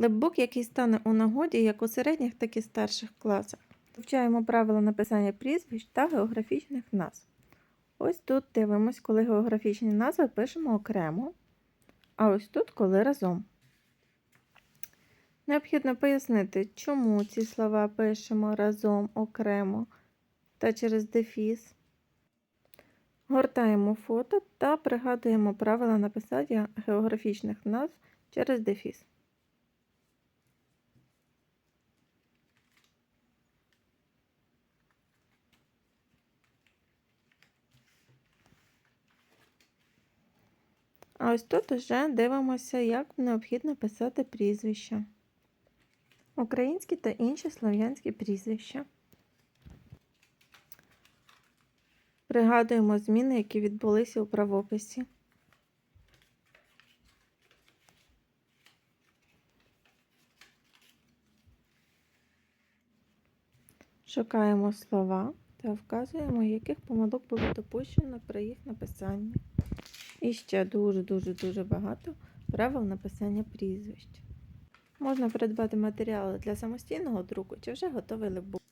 Лепбук, який стане у нагоді як у середніх, так і старших класах. Вивчаємо правила написання прізвищ та географічних назв. Ось тут дивимось, коли географічні назви пишемо окремо, а ось тут коли разом. Необхідно пояснити, чому ці слова пишемо разом окремо та через дефіс. Гортаємо фото та пригадуємо правила написання географічних назв через дефіс. А ось тут вже дивимося, як необхідно писати прізвища. Українські та інші слов'янські прізвища. Пригадуємо зміни, які відбулися у правописі. Шукаємо слова та вказуємо, яких помилок було допущено при їх написанні. І ще дуже-дуже-дуже багато правил написання прізвищ. Можна придбати матеріали для самостійного друку чи вже готовий лепбук.